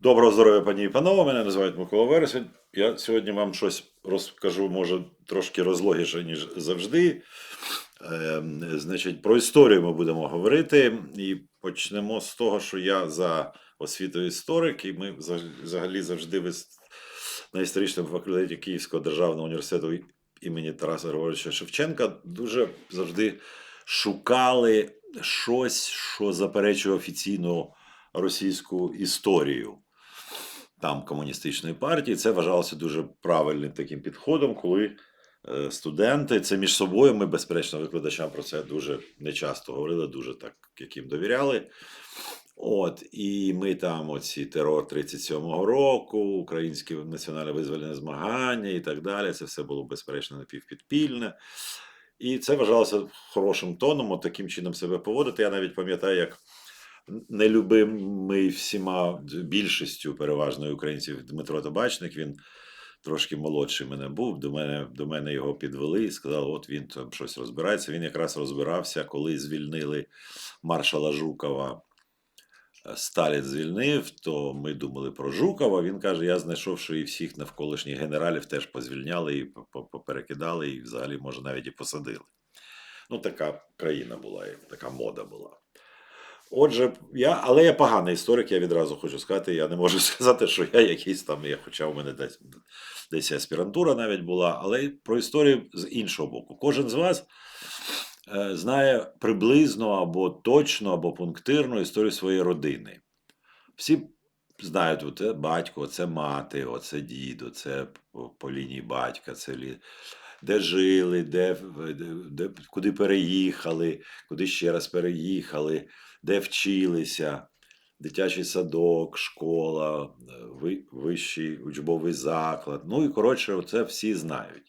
Доброго здоров'я, пані і панове. Мене називають Микола Вересень. Я сьогодні вам щось розкажу, може, трошки розлогіше, ніж завжди. Е, значить, про історію ми будемо говорити. І почнемо з того, що я за освітою історик, і ми взагалі завжди на історичному факультеті Київського державного університету імені Тараса Григоровича Шевченка дуже завжди шукали щось, що заперечує офіційну російську історію там комуністичної партії. Це вважалося дуже правильним таким підходом, коли е, студенти це між собою. Ми, безперечно, викладачам про це дуже нечасто говорили, дуже так, яким довіряли. От, і ми там оці терор 37-го року, українське національне визвольне змагання і так далі. Це все було безперечно напівпідпільне. І це вважалося хорошим тоном, от таким чином себе поводити. Я навіть пам'ятаю, як нелюбимий всіма більшістю переважної українців Дмитро Табачник. Він трошки молодший мене був. До мене, до мене його підвели і сказали, от він там щось розбирається. Він якраз розбирався, коли звільнили маршала Жукова. е, Сталін звільнив, то ми думали про Жукова. Він каже: я знайшов, що і всіх навколишніх генералів теж позвільняли і по- по- поперекидали, і взагалі, може, навіть і посадили. Ну, така країна була, і така мода була. Отже, я, але я поганий історик, я відразу хочу сказати. Я не можу сказати, що я якийсь там, я, хоча у мене десь, десь аспірантура навіть була, але про історію з іншого боку. Кожен з вас е, знає приблизно або точно, або пунктирно історію своєї родини. Всі знають, оце батько, це мати, оце дідо, це по, по лінії батька, це лі... де жили, де, де, де, куди переїхали, куди ще раз переїхали, де вчилися, дитячий садок, школа, е, вищий учбовий заклад. Ну і коротше, це всі знають.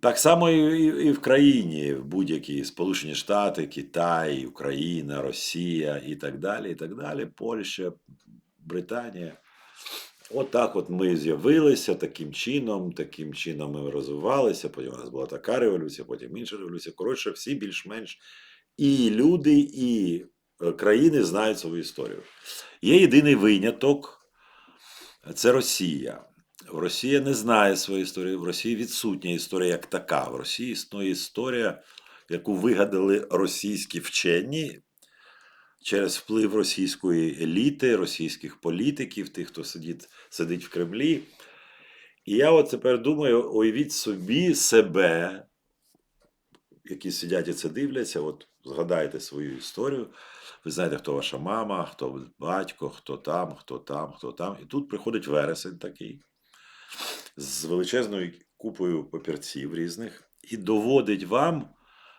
Так само і, в країні, в будь-які Сполучені Штати, Китай, Україна, Росія і так далі, і так далі, Польща, Британія. От так от ми з'явилися таким чином, таким чином ми розвивалися. Потім у нас була така революція, потім інша революція. Коротше, всі більш-менш і люди, і е, країни знають свою історію. Є єдиний виняток це Росія. Росія не знає своєї історії. В Росії відсутня історія як така. В Росії існує історія, яку вигадали російські вчені через вплив російської еліти, російських політиків, тих, хто сидить, сидить в Кремлі. І я от тепер думаю: уявіть собі себе, які сидять і це дивляться, от згадайте свою історію. Ви знаєте, хто ваша мама, хто батько, хто там, хто там, хто там. І тут приходить вересень такий з величезною купою папірців різних і доводить вам,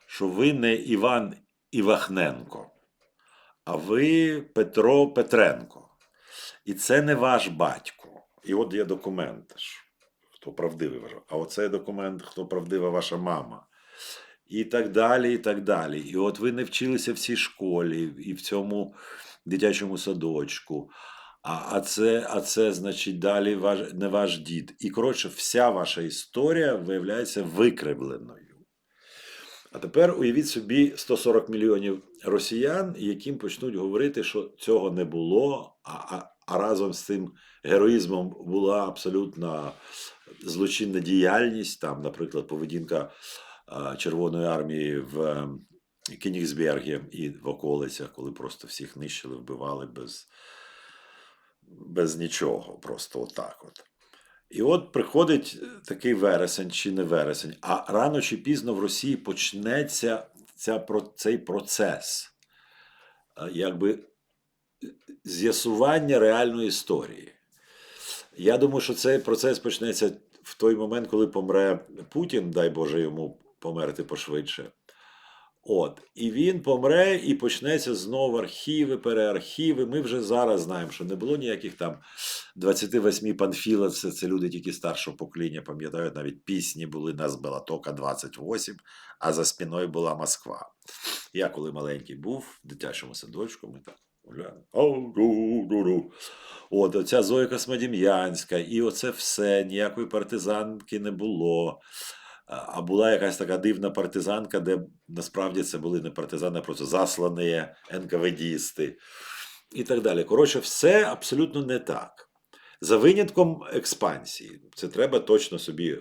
що ви не Іван Івахненко, а ви Петро Петренко. І це не ваш батько. І от є документ, хто правдивий ваш. А оцей документ, хто правдива ваша мама. І так далі, і так далі. І от ви не вчилися в цій школі, і в цьому дитячому садочку. А, а, це, а це, значить, далі ваш, не ваш дід. І, коротше, вся ваша історія виявляється викривленою. А тепер уявіть собі 140 мільйонів росіян, яким почнуть говорити, що цього не було, а, а, а разом з цим героїзмом була абсолютна злочинна діяльність, там, наприклад, поведінка Червоної армії в ем, Кенігсбергі і в околицях, коли просто всіх нищили, вбивали без, без нічого, просто отак от. І от приходить такий вересень чи не вересень, а рано чи пізно в Росії почнеться ця, цей процес е, якби з'ясування реальної історії. Я думаю, що цей процес почнеться в той момент, коли помре Путін, дай Боже йому померти пошвидше. От, і він помре, і почнеться знову архіви, переархіви. Ми вже зараз знаємо, що не було ніяких там 28 панфілів, це, це люди тільки старшого покоління пам'ятають, навіть пісні були нас Белатока 28, а за спиною була Москва. Я коли маленький був в дитячому садочку, ми так гуляли. От, оця Зоя Космодем'янська, і оце все, ніякої партизанки не було. А була якась така дивна партизанка, де насправді це були не партизани, а просто заслані НКВДісти. і так далі. Коротше, все абсолютно не так. За винятком експансії, це треба точно собі е,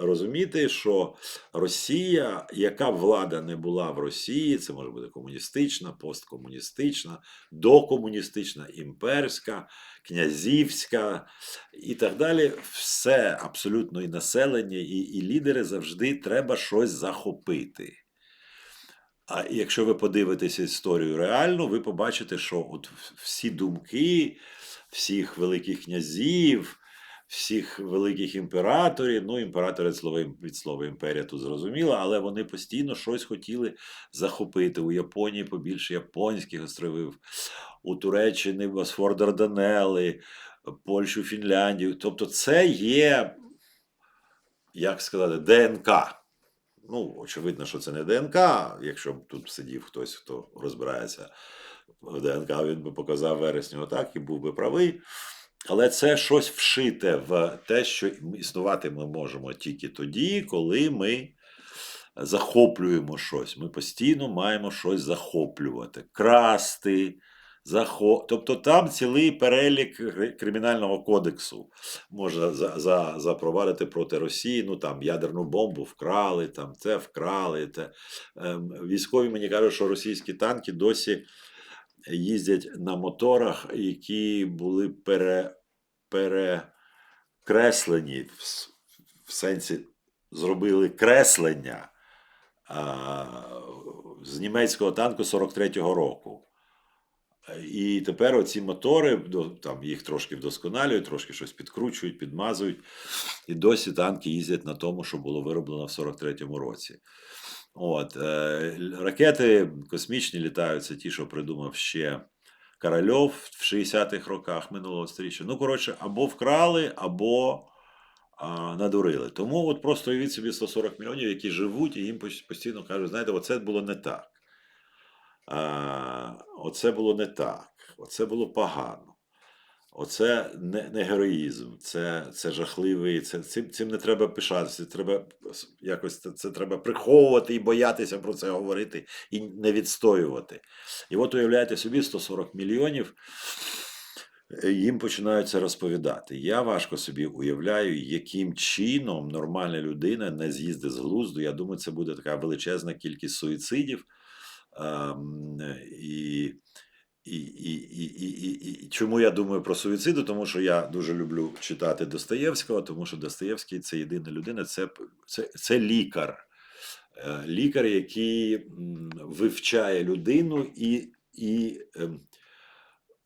розуміти, що Росія, яка влада не була в Росії, це може бути комуністична, посткомуністична, докомуністична, імперська, князівська і так далі. Все абсолютно і населення, і, і лідери завжди треба щось захопити. А якщо ви подивитеся історію реально, ви побачите, що от всі думки всіх великих князів, всіх великих імператорів, ну, імператори від слова, імперія тут зрозуміло, але вони постійно щось хотіли захопити. У Японії побільше японських островів, у Туреччині Босфор Дарданели, Польщу, Фінляндію. Тобто, це є, як сказати, ДНК. Ну, очевидно, що це не ДНК. Якщо б тут сидів хтось, хто розбирається в ДНК, він би показав вересню отак і був би правий. Але це щось вшите в те, що існувати ми можемо тільки тоді, коли ми захоплюємо щось. Ми постійно маємо щось захоплювати, красти. Захо... Тобто там цілий перелік кримінального кодексу можна за, за, запровадити проти Росії. Ну там ядерну бомбу вкрали, там це вкрали. Те. Ем, військові мені кажуть, що російські танки досі їздять на моторах, які були пере, перекреслені, в, в сенсі зробили креслення з німецького танку 43-го року. І тепер оці мотори, там їх трошки вдосконалюють, трошки щось підкручують, підмазують. І досі танки їздять на тому, що було вироблено в 43-му році. От, е, ракети космічні літаються, ті, що придумав ще Корольов в 60-х роках минулого сторіччя. Ну, коротше, або вкрали, або а, надурили. Тому от просто уявіть собі 140 мільйонів, які живуть, і їм постійно кажуть, знаєте, оце було не так. А, оце було не так, оце було погано. Оце не, не героїзм, це, це жахливий, це, цим, цим не треба пишатися, треба якось це, це треба приховувати і боятися про це говорити і не відстоювати. І от уявляєте собі 140 мільйонів, е, їм починають це розповідати. Я важко собі уявляю, яким чином нормальна людина не з'їздить з глузду. Я думаю, це буде така величезна кількість суїцидів. Ем, і, і, і, і, і, і, чому я думаю про суїциди? Тому що я дуже люблю читати Достоєвського, тому що Достоєвський це єдина людина, це, це, це лікар. Е, Лікар, який вивчає людину і, і ем,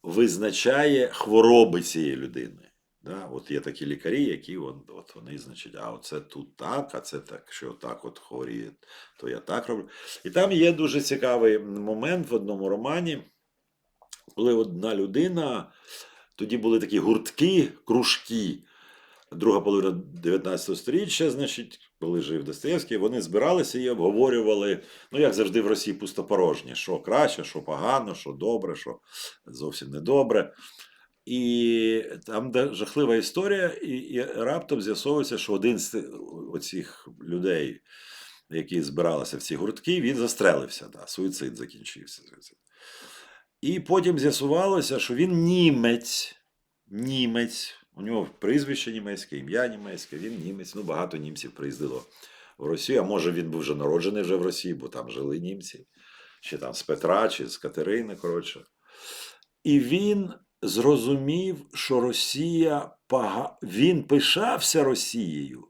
визначає хвороби цієї людини. Да? От є такі лікарі, які от, от вони, значить, а оце тут так, а це так, що так от хворіє, то я так роблю. І там є дуже цікавий момент в одному романі, коли одна людина, тоді були такі гуртки, кружки, друга половина 19 століття, значить, коли жив Достоєвський, вони збиралися і обговорювали, ну як завжди в Росії пустопорожнє, що краще, що погано, що добре, що зовсім не добре. І там де жахлива історія, і, і раптом з'ясовується, що один з оцих людей, які збиралися в ці гуртки, він застрелився, да, суїцид закінчився. І потім з'ясувалося, що він німець, німець, у нього прізвище німецьке, ім'я німецьке, він німець. Ну, багато німців приїздило в Росію. А може він був вже народжений вже в Росії, бо там жили німці, чи там з Петра, чи з Катерини, коротше. І він зрозумів, що Росія пога... він пишався Росією.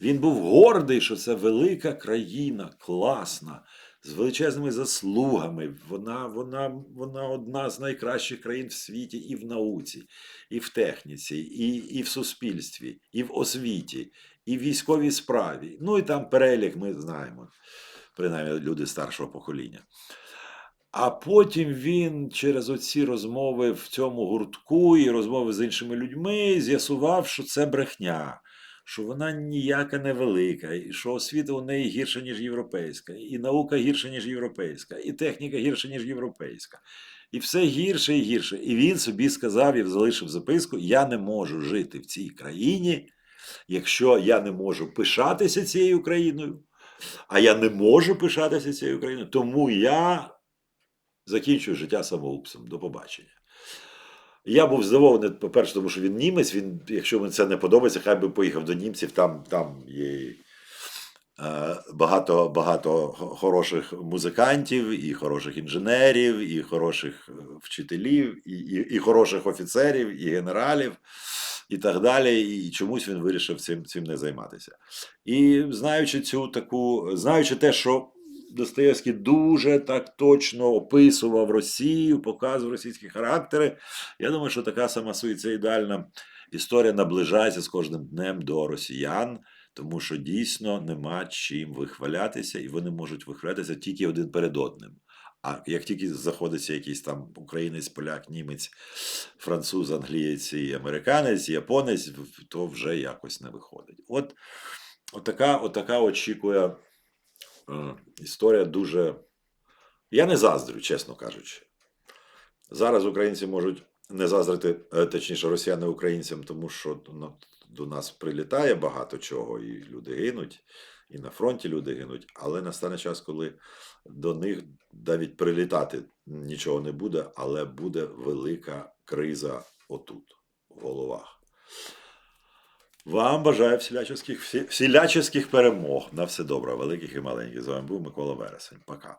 Він був гордий, що це велика країна, класна, з величезними заслугами. Вона, вона, вона одна з найкращих країн в світі і в науці, і в техніці, і, і в суспільстві, і в освіті, і в військовій справі. Ну і там перелік ми знаємо, принаймні люди старшого покоління. А потім він через оці розмови в цьому гуртку і розмови з іншими людьми з'ясував, що це брехня, що вона ніяка не велика, і що освіта у неї гірша, ніж європейська, і наука гірша, ніж європейська, і техніка гірша, ніж європейська. І все гірше і гірше. І він собі сказав і залишив записку: я не можу жити в цій країні, якщо я не можу пишатися цією країною, а я не можу пишатися цією країною, тому я закінчую життя самоубцем. До побачення. Я був здивований, по-перше, тому що він німець. Він, якщо мені це не подобається, хай би поїхав до німців, там, там є е, багато, багато хороших музикантів, і хороших інженерів, і хороших е, вчителів, і, і, і хороших офіцерів, і генералів, і так далі. І чомусь він вирішив цим, цим не займатися. І знаючи цю таку, знаючи те, що Достоєвський дуже так точно описував Росію, показував російські характери. Я думаю, що така сама суїцидальна історія наближається з кожним днем до росіян, тому що дійсно нема чим вихвалятися, і вони можуть вихвалятися тільки один перед одним. А як тільки заходиться якийсь там українець, поляк, німець, француз, англієць і американець, японець, то вже якось не виходить. От, отака, отака очікує історія дуже. Я не заздрю, чесно кажучи. Зараз українці можуть не заздрити, е, точніше, росіяни українцям, тому що ну, до нас прилітає багато чого, і люди гинуть, і на фронті люди гинуть. Але настане час, коли до них навіть прилітати нічого не буде, але буде велика криза отут, в головах. Вам бажаю всіляческих, всі- всіляческих перемог. На все добре, великих і маленьких. З вами був Микола Вересень. Пока.